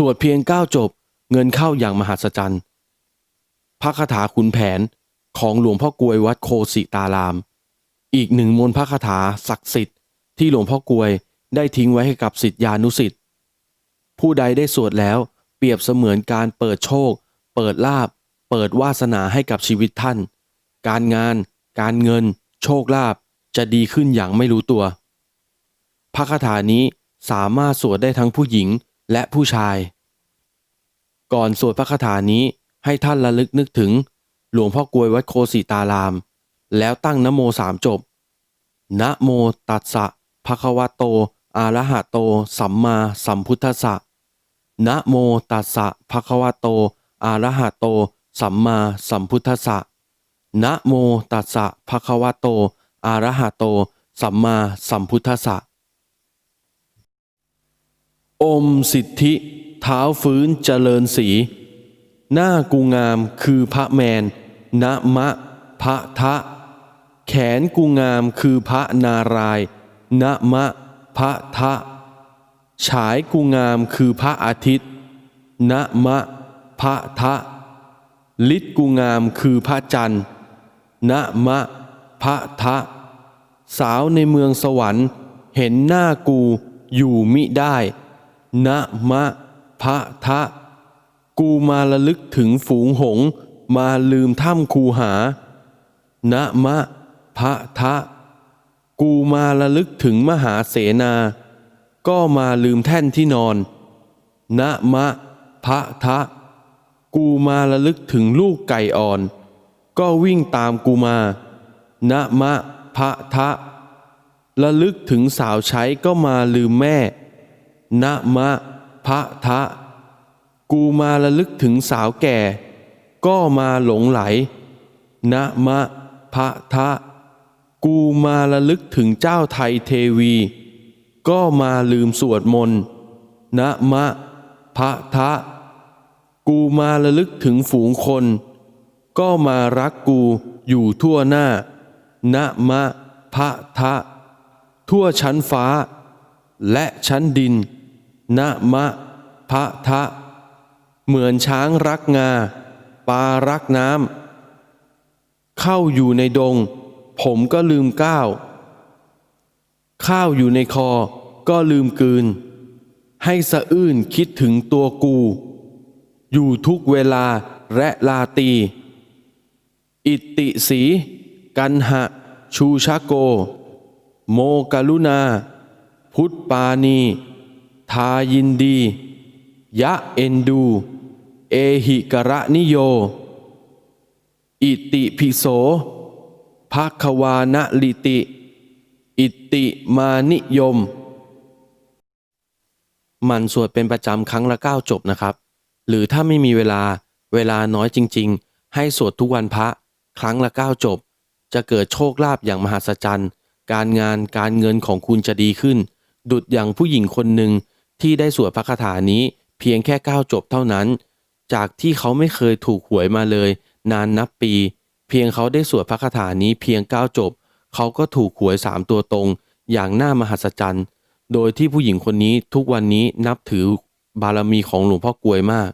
สวดเพียงเก้าจบ เงินเข้าอย่างมหัศจรรย์พระคาถาขุนแผนของหลวงพ่อกลวยวัดโคสิตาราม อีกหนึ่งมนต์พระคาถาศักดิ์สิทธิ์ที่หลวงพ่อกลวยได้ทิ้งไว้ให้กับสิทธิานุสิทธิ์ผู้ใดได้สวดแล้วเปรียบเสมือนการเปิดโชค เปิดลาบ เปิดวาสนาให้กับชีวิตท่าน การงาน การเงิน โชคลาภจะดีขึ้นอย่างไม่รู้ตัว พระคาถานี้สามารถสวดได้ทั้งผู้หญิง และผู้ชาย ก่อนสวดพระคาถานี้ให้ท่านระลึกนึกถึง หลวงพ่อกลวยวัดโคสิตาราม แล้วตั้งนโมสามจบนะโมตัสสะภะคะวะโต อะระหะโต สัมมาสัมพุทธัสสะนะโมตัสสะภะคะวะโต อะระหะโต สัมมาสัมพุทธัสสะนะโมตัสสะภะคะวะโต อะระหะโต สัมมาสัมพุทธัสสะ อมสิทธิเท้าฟื้นเจริญสี หน้ากูงามคือพระแมนนะมะพระทะ แขนกูงามคือพระนารายณ์นะมะพระทะ ฉายกูงามคือพระอาทิตย์นะมะพระทะ ลิศกูงามคือพระจันทร์นะมะพระทะ สาวในเมืองสวรรค์ เห็นหน้ากูอยู่มิได้ นะมะพระทะ กูมาระลึกถึงฝูงหง มาลืมถ้ำคูหา นะมะพระทะ กูมาระลึกถึงมหาเสนา ก็มาลืมแท่นที่นอน นะมะพระทะ กูมาระลึกถึงลูกไก่อ่อน ก็วิ่งตามกูมา นะมะพระทะระลึกถึงสาวใช้ก็มาลืมแม่ นะมะพระทะ กูมาระลึกถึงสาวแก่ ก็มาหลงไหล นะมะพระทะ กูมาระลึกถึงเจ้าไทยเทวี ก็มาลืมสวดมนต์ นะมะพระทะ กูมาระลึกถึงฝูงคน ก็มารักกูอยู่ทั่วหน้า นะมะพระทะ ทั่วชั้นฟ้า และชั้นดิน นะมะพระทะ เหมือนช้างรักงาปลารักน้ำเข้าอยู่ในดง ผมก็ลืมก้าว ข้าวอยู่ในคอก็ลืมกืน ให้สะอื้นคิดถึงตัวกู อยู่ทุกเวลาและลาตี อิติสี กันหะ ชูชะโก โมกลุณาพุทธปานี ทายินดี ยะเอ็นดู เอหิกระนิโย อิติพิโสภาควานะลิติ อิติมานิยม มันสวดเป็นประจำครั้งละเก้าจบนะครับ หรือถ้าไม่มีเวลาเวลาน้อยจริง ๆ ให้สวดทุกวันพระครั้งละเก้าจบ จะเกิดโชคลาภอย่างมหัศจรรย์ การงานการเงินของคุณจะดีขึ้น ดุดอย่างผู้หญิงคนหนึ่ง ที่ได้สวดพระคาถานี้เพียงแค่ก้าวจบเท่านั้น จากที่เขาไม่เคยถูกหวยมาเลย นานนับปี เพียงเขาได้สวดพระคาถานี้เพียงก้าวจบ เขาก็ถูกหวยสามตัวตรง อย่างน่ามหัศจรรย์ โดยที่ผู้หญิงคนนี้ทุกวันนี้นับถือบารมีของหลวงพ่อกลวยมาก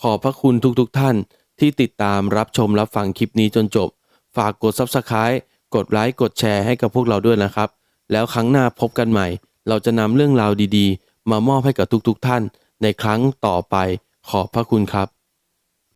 ขอบพระคุณทุกๆทท่าน ที่ติดตามรับชมรับฟังคลิปนี้จนจบ ฝากกด Subscribe กดไลค์กดแชร์ให้กับพวกเราด้วยนะครับ แล้วครั้งหน้าพบกันใหม่ เราจะนำเรื่องราวดีๆ มามอบให้กับทุกๆทท่านในครั้งต่อไปขอบพระคุณครับ